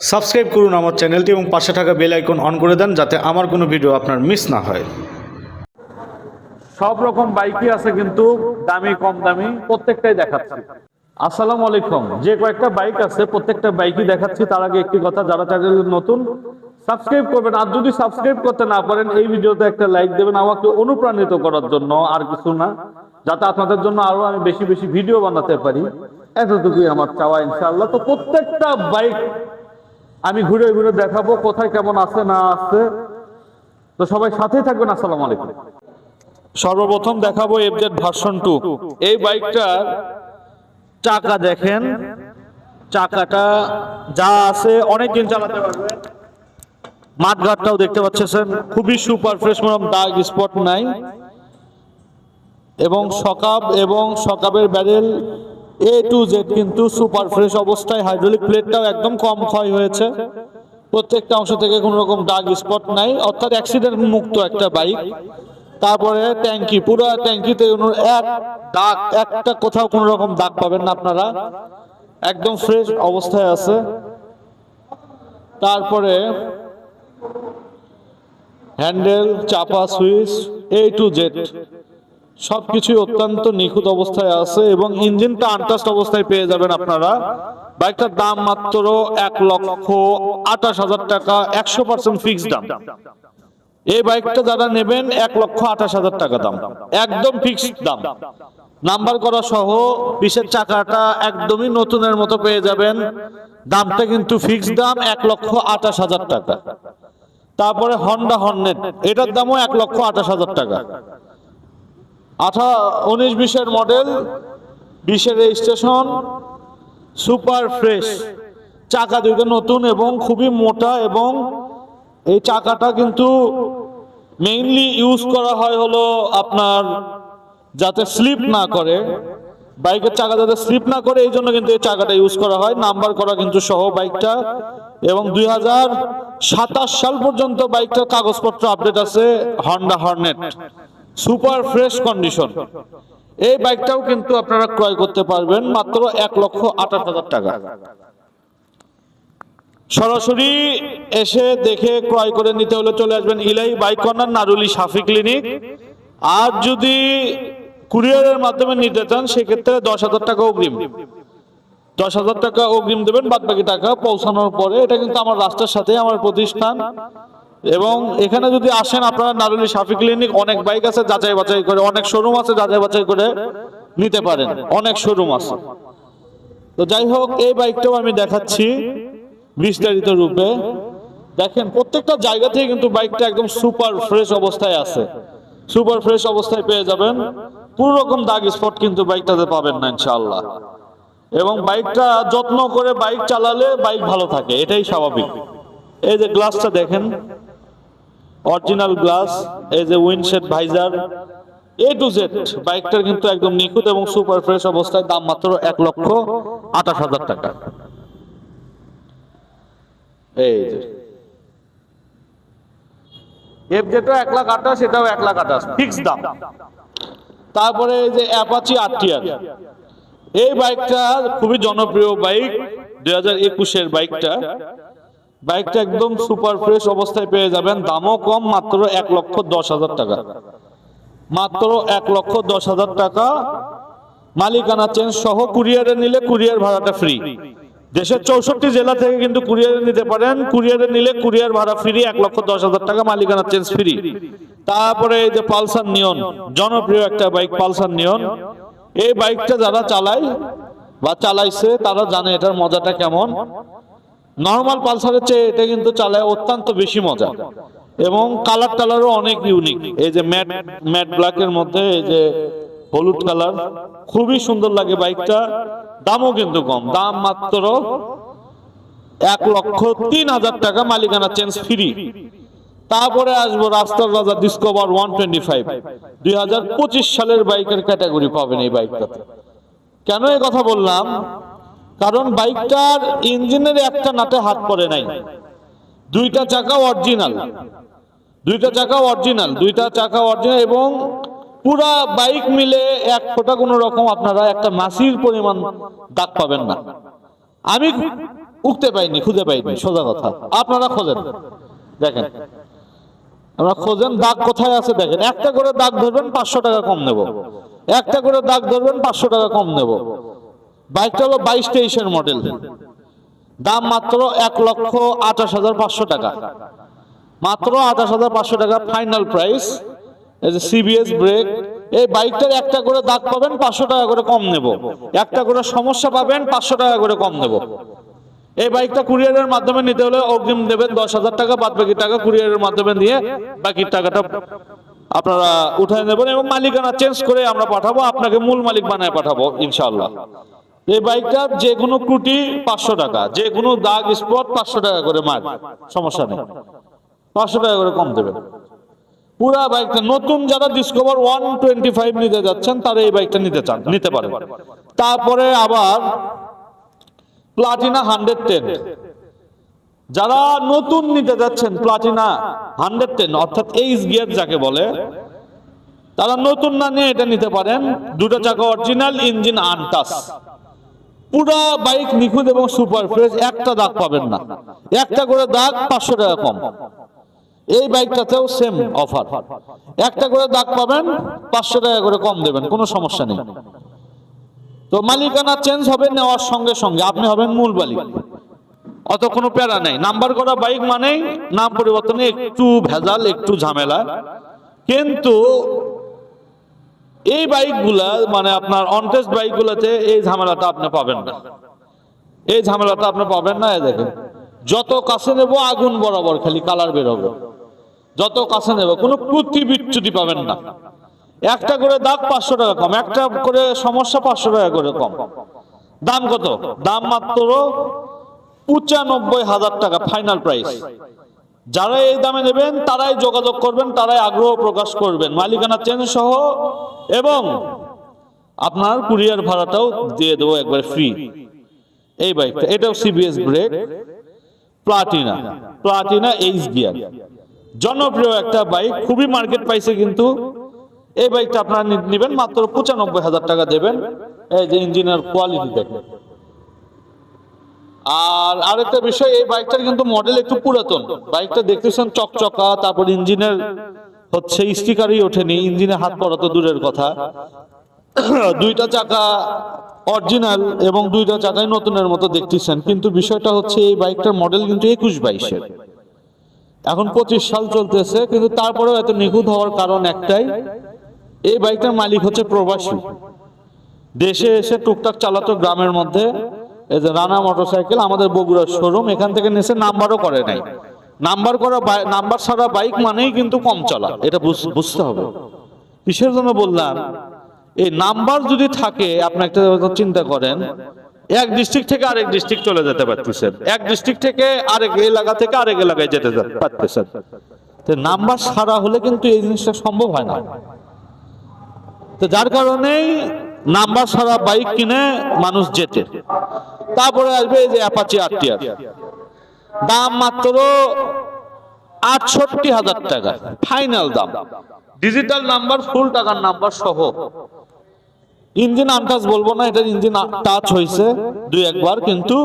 Subscribe করুন আমার চ্যানেলটি এবং পাশে থাকা বেল আইকন অন করে দেন যাতে আমার কোনো ভিডিও আপনার মিস না হয়। সব রকম বাইকই আছে কিন্তু দামি, কম দামি, প্রত্যেকটাই দেখাচ্ছি। আসসালামু আলাইকুম। যে কয়েকটা বাইক আছে, প্রত্যেকটা বাইকই দেখাচ্ছি। তার আগে একটি কথা, যারা চ্যানেল নতুন, সাবস্ক্রাইব করবেন। আর যদি সাবস্ক্রাইব করতে না পারেন, এই ভিডিওতে একটা লাইক দেবেন আমাকে অনুপ্রাণিত করার জন্য, আর কিছু না, যাতে আপনাদের জন্য আরও আমি বেশি বেশি ভিডিও বানাতে পারি। এতটুকুই আমার চাওয়া, ইনশাআল্লাহ। তো প্রত্যেকটা বাইক আমি ঘুরে ঘুরে দেখাবো কোথায় কেমন আছে, না আছে। তো সবাই সাথেই থাকবেন, আসসালামু আলাইকুম। সর্বপ্রথম দেখাবো এফজেড ভার্সন টু এই বাইকটার চাকা দেখেন। চাকাটা যা আছে অনেক দিন চালাতে পারবে মাঠঘাটটাও দেখতে পাচ্ছেন। খুবই সুপার ফ্রেশ মরম দাগ স্পট নাই। এবং সকাব এবং সকাবের ব্যারেল এ টু জেড কিন্তু সুপার ফ্রেশ অবস্থায় হাইড্রোলিক প্লেটটাও একদম কম ক্ষয় হয়েছে। প্রত্যেকটা অংশ থেকে কোনো রকম দাগ স্পট নাই। অর্থাৎ অ্যাক্সিডেন্ট মুক্ত একটা বাইক তারপরে ট্যাঙ্কি পুরো ট্যাঙ্কিতে এক দাগ, একটা কোথাও কোনো রকম দাগ পাবেন না আপনারা। একদম ফ্রেশ অবস্থায় আছে। তারপরে হ্যান্ডেল চাপা সুইচ এ টু জেড সবকিছুই অত্যন্ত নিখুঁত অবস্থায় আছে এবং ইঞ্জিনটা আনটাস্ট অবস্থায় পেয়ে যাবেন আপনারা। বাইকটার দাম মাত্র এক লক্ষ আঠাশ হাজার টাকা, একশো পার্সেন্ট ফিক্সড দাম। এই বাইকটা যারা নেবেন, এক লক্ষ আঠাশ হাজার টাকা দাম। একদম ফিক্সড দাম। নাম্বার করা সহ বিশের চাকাটা একদমই নতুনের মতো পেয়ে যাবেন। দামটা কিন্তু ফিক্সড দাম, এক লক্ষ আঠাশ হাজার টাকা। তারপরে হন্ডা হর্নেট এটার দামও এক লক্ষ আঠাশ হাজার টাকা। আঠা উনিশ বিশের মডেল বিশের স্টেশন সুপার ফ্রেশ চাকা দুইটা নতুন এবং খুবই মোটা এবং এই চাকাটা কিন্তু মেইনলি ইউজ করা হয় হলো আপনার যাতে স্লিপ না করে। বাইকের চাকা যাতে স্লিপ না করে, এই জন্য কিন্তু এই চাকাটা ইউজ করা হয়। নাম্বার করা কিন্তু সহ বাইকটা। এবং দুই হাজার সাতাশ সাল পর্যন্ত বাইকটার কাগজপত্র আপডেট আছে Honda Hornet super fresh condition. এই বাইকটাও কিন্তু আপনারা ক্রয় করতে পারবেন মাত্র এক লক্ষ আঠাশ হাজার টাকা। সরাসরি এসে দেখে ক্রয় করে নিতে হলে চলে আসবেন Elahi bike corner Naruli Safi clinic. আর যদি কুরিয়ারের মাধ্যমে নিতে চান, সেক্ষেত্রে দশ হাজার টাকা অগ্রিম। দশ হাজার টাকা অগ্রিম দেবেন বাদ বাকি টাকা পৌঁছানোর পরে। এটা কিন্তু আমার রাস্তার সাথে, আমার প্রতিষ্ঠান। এবং এখানে যদি আসেন আপনারা নারুলি সাফি ক্লিনিক, অনেক বাইক আছে যাচাই বাছাই করে, অনেক শোরুম আছে যাচাই বাছাই করে নিতে পারেন। অনেক শোরুম আছে। তো যাই হোক, এই বাইকটাও আমি দেখাচ্ছি বিস্তারিত রূপে। দেখেন, প্রত্যেকটা জায়গা থেকে কিন্তু বাইকটা একদম সুপার ফ্রেশ অবস্থায় আছে। সুপার ফ্রেশ অবস্থায় পেয়ে যাবেন। পুরো রকম দাগ স্পট কিন্তু বাইকটাতে পাবেন না, ইনশাআল্লাহ। এবং বাইকটা যত্ন করে বাইক চালালে বাইক ভালো থাকে, এটাই স্বাভাবিক। এই যে গ্লাসটা দেখেন অরিজিনাল গ্লাস এই যে windshield visor A to Z বাইকটার কিন্তু একদম নিখুঁত এবং সুপার ফ্রেশ অবস্থায়, দাম মাত্র এক লক্ষ আঠাশ হাজার টাকা। এই যে। এফ যেটা এক লাখ আঠাশ সেটাও এক লাখ আঠাশ ফিক্স দাম। তারপরে এই যে অ্যাপাচি আরটিআর এই বাইকটা খুবই জনপ্রিয় বাইক, দুই হাজার একুশের বাইকটা। বাইকটা একদম সুপার ফ্রেশ অবস্থায় পেয়ে যাবেন। দামও কম মাত্র এক লক্ষ দশ হাজার টাকা। মাত্র এক লক্ষ দশ হাজার টাকা। মালিকানা চেঞ্জ সহ কুরিয়ারে নিলে কুরিয়ার ভাড়াটা ফ্রি দেশের চৌষট্টি জেলা থেকে কিন্তু কুরিয়ারে নিতে পারেন। কুরিয়ারে নিলে কুরিয়ার ভাড়া ফ্রি এক লক্ষ দশ হাজার টাকা মালিকানা চেঞ্জ ফ্রি তারপরে এই যে পালসার নিয়ন জনপ্রিয় একটা বাইক পালসার নিয়ন। এই বাইকটা যারা চালায় বা চালাইছে তারা জানে এটার মজাটা কেমন। নর্মাল পালসারের চেয়ে এটা কিন্তু চালায় অত্যন্ত বেশি মজা। এবং কালার টালারও অনেক ইউনিক এই যে ম্যাট ম্যাট ব্ল্যাকের মধ্যে এই যে হলুদ কালার খুবই সুন্দর লাগে বাইকটা। দামও কিন্তু কম। দাম মাত্র এক লক্ষ তিন হাজার টাকা, মালিকানা চেঞ্জ ফ্রি তারপরে আসব রাস্তার রাজা ডিসকভার ওয়ান টোয়েন্টি ফাইভ দুই হাজার পঁচিশ সালের বাইকের ক্যাটাগরি পাবেন এই বাইকটাতে। কেন এই কথা বললাম? কারণ বাইকটার ইঞ্জিনের একটা নাটে হাত পড়ে নাই। দুইটা চাকা অরিজিনাল। দুইটা চাকা অরিজিনাল। দুইটা চাকা অরিজিনাল এবং পুরা বাইক মিলে এক ফোঁটা কোনো রকম আপনারা একটা মাসির পরিমাণ দাগ পাবেন না। আমি উঠতে পাইনি, খুঁজে পাইনি, সোজা কথা। আপনারা খোঁজেন। দেখেন। আমরা খোঁজেন, দাগ কোথায় আছে দেখেন। একটা করে দাগ ধরবেন, পাঁচশো টাকা কম নেব। একটা করে দাগ ধরবেন, পাঁচশো টাকা কম নেব। বাইকটা হলো বাইশ তেইশের মডেল। দাম মাত্র এক লক্ষ আঠাশ হাজার পাঁচশো টাকা। মাত্র আঠাশ হাজার পাঁচশো টাকা ফাইনাল প্রাইস। এই যে সিবিএস ব্রেক। এই বাইকটার একটা করে দাগ পাবেন পাঁচশো টাকা করে কম নেব। একটা করে সমস্যা পাবেন পাঁচশো টাকা করে কম নেব। এই বাইকটা কুরিয়ারের মাধ্যমে নিতে হলে অগ্রিম দেবেন দশ হাজার টাকা, বাদ বাকি টাকা কুরিয়ারের মাধ্যমে দিয়ে বাকি টাকাটা আপনারা উঠায় নেবেন এবং মালিকানা চেঞ্জ করে আমরা পাঠাবো, আপনাকে মূল মালিক বানায় পাঠাবো, ইনশাআল্লাহ। এই বাইকটার যে কোনো ত্রুটি পাঁচশো টাকা যে কোনো দাগ স্পট পাঁচশো টাকা করে মার সমস্যা নেই। পাঁচশো টাকা করে কম দেবেন। পুরা বাইকটা নতুন যারা ডিসকভার ওয়ান টোয়েন্টি ফাইভ নিতে যাচ্ছেন, তারা এই বাইকটা নিতে চান, নিতে পারেন। তারপরে আবার প্লাটিনা হান্ড্রেড টেন যারা নতুন নিতে যাচ্ছেন প্লাটিনা হান্ড্রেড টেন অর্থাৎ এইচ গিয়ার যাকে বলে, তারা নতুন না নিয়ে এটা নিতে পারেন। দুটো চাকা অরিজিনাল ইঞ্জিন আনটাস পুরা বাইক নিখুঁত এবং সুপার ফ্রেশ, একটা দাগ পাবেন না। একটা করে দাগ পাঁচশো টাকা কম। এই বাইকটাতেও সেম অফার একটা করে দাগ পাবেন, পাঁচশো টাকা করে কম দেবেন, কোনো সমস্যা নেই। তো মালিকানা চেঞ্জ হবে নেওয়ার সঙ্গে সঙ্গে, আপনি হবেন মূল মালিক। অত কোনো প্যারা নেই। নাম্বার করা বাইক মানেই নাম পরিবর্তনে একটু ভেজাল, একটু ঝামেলা। কিন্তু এই বাইকগুলা মানে আপনার অনটেস্ট বাইকগুলোতে এই ঝামেলাটা আপনি পাবেন না। এই ঝামেলাটা আপনি পাবেন না দেখেন। যত কাছে নেব, আগুন বরাবর খালি কালার বেরোবে। যত কাছে নেব, কোনো প্রতি বিচ্যুতি পাবেন না। একটা করে দাগ পাঁচশো টাকা কম, একটা করে সমস্যা পাঁচশো টাকা করে কম। দাম কত? দাম মাত্র পঁচানব্বই হাজার টাকা ফাইনাল প্রাইস যারা এই দামে নেবেন, তারাই যোগাযোগ করবেন, তারাই আগ্রহ প্রকাশ করবেন। মালিকানা চেঞ্জ সহ এবং আপনার কুরিয়ার ভাড়াটাও দিয়ে দেবো একবার ফ্রি এই বাইকটা এটাও CBS brake Platina Platina H gear জনপ্রিয় একটা বাইক খুবই মার্কেট পাইছে কিন্তু। এই বাইকটা আপনারা নিবেন মাত্র পঁচানব্বই হাজার টাকা দেবেন। এই যে ইঞ্জিনের কোয়ালিটি দেখেন। আর আরেকটা বিষয়, এই বাইকটার কিন্তু মডেল একটু পুরাতন। বাইকটা দেখতেছেন চকচকা, তারপর ইঞ্জিনের হচ্ছে স্টিকারই ওঠেনি, ইঞ্জিনে হাত পড়া তো দূরের কথা। দুইটা চাকা অরিজিনাল এবং দুইটা চাকাই নতুনের মতো দেখতেছেন। কিন্তু বিষয়টা হচ্ছে, এই বাইকটার মডেল কিন্তু একুশ বাইশের। এখন পঁচিশ সাল চলতেছে, কিন্তু তারপরেও এত নিখুঁত হওয়ার কারণ একটাই, এই বাইকটার মালিক হচ্ছে প্রবাসী। দেশে এসে টুকটাক চালাতো গ্রামের মধ্যে এই যে রানা মোটরসাইকেল আমাদের বগুড়ার শোরুম এখান থেকে নিচে নাম্বারও করে নাই। নাম্বার করা নাম্বার ছাড়া বাইক মানেই কিন্তু কম চলা, এটা বুঝ- বুঝতে হবে। কিসের জন্য বললাম? এই নাম্বার যদি থাকে, আপনি একটা চিন্তা করেন, এক ডিস্ট্রিক্ট থেকে আরেক ডিস্ট্রিক্ট চলে যেতে পারতেছেন। এক ডিস্ট্রিক্ট থেকে আরেক এলাকা থেকে আরেক এলাকায় যেতে পারতেছেন। তো নাম্বার ছাড়া হলে কিন্তু এই জিনিসটা সম্ভব হয় না। তো যার কারণেই নাম্বার সারা বাইক কিনে মানুষ যেতে। তারপরে আসবে যে অ্যাপাচি আরটিআর দাম মাত্র আটষট্টি হাজার টাকা ফাইনাল দাম। ডিজিটাল নাম্বার ফুল টাকার নাম্বার সহ। ইঞ্জিন আনটাচ বলব না, এটার ইঞ্জিন টাচ হয়েছে দুই একবার, কিন্তু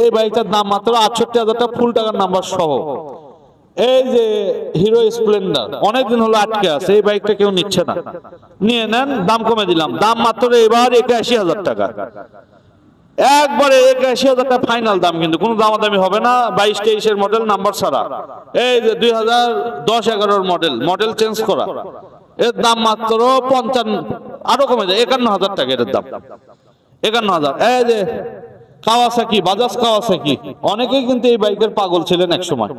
এই বাইকটার দাম মাত্র আটষট্টি হাজার টাকা ফুল টাকার নাম্বার সহ। এই যে হিরো স্প্লেন্ডার, অনেকদিন হলো আটকে আছে, এই বাইকটা কেউ নিচ্ছে না। নিয়ে নেন, দাম কমে দিলাম, দাম মাত্র এবার একাশি হাজার টাকা। একবারে একাশি হাজার টাকা ফাইনাল দাম কিন্তু, কোনো দামাদামি হবে না, বাইশ তেইশের মডেল নাম্বার ছাড়া। এই যে দুই হাজার দশ এগারোর মডেল মডেল চেঞ্জ করা। এর দাম মাত্র পঞ্চান্ন, আরও কমে যায়, একান্ন হাজার টাকা এর দাম। একান্ন হাজার, এই যে কাওয়াসাকি বাজাজ কাওয়াসাকি অনেকেই কিন্তু এই বাইকের পাগল ছিলেন এক সময়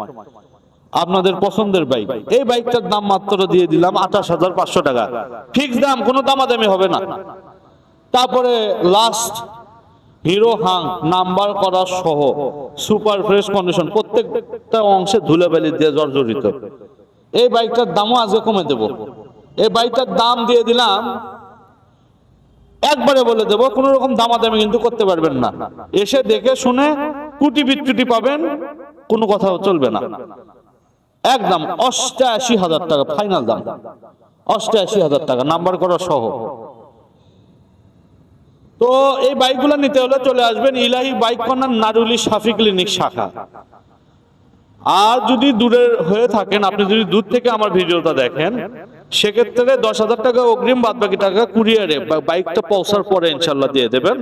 আপনাদের পছন্দের বাইক এই বাইকটার দাম মাত্র দিয়ে দিলাম আঠাশ হাজার পাঁচশো টাকা। ফিক্স দাম, কোনো দামাদামি হবে না। তারপরে লাস্ট হিরো হাং নাম্বার করা সহ সুপার ফ্রেশ কন্ডিশন প্রত্যেকটা অংশে ধুলাবালি দিয়ে জর্জরিত। এই বাইকটার দামও আজকে কমে দেব। এই বাইকটার দাম দিয়ে দিলাম, একবারে বলে দেব, কোনো রকম দামাদামি কিন্তু করতে পারবেন না। এসে দেখে শুনে কুটি বিচ্যুটি পাবেন, কোনো কথা চলবে না। একদম অষ্টাশি হাজার টাকা ফাইনাল দাম। অষ্টাশি হাজার টাকা নাম্বার করা সহ। তো এই বাইকগুলো নিতে হলে চলে আসবেন Elahi bike corner Naruli Safi clinic শাখা। আর যদি দূরের হয়ে থাকেন, আপনি যদি দূর থেকে আমার ভিডিওটা দেখেন, সেক্ষেত্রে দশ হাজার টাকা অগ্রিম বাদ বাকি টাকা কুরিয়ারে বাইকটা পৌঁছার পরে ইনশাল্লাহ দিয়ে দেবেন।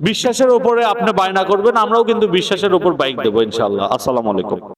বিশ্বাসের উপরে আপনি বায়না করবেন, আমরাও কিন্তু বিশ্বাসের উপর বাইক দেবো ইনশাল্লাহ আসসালামু আলাইকুম।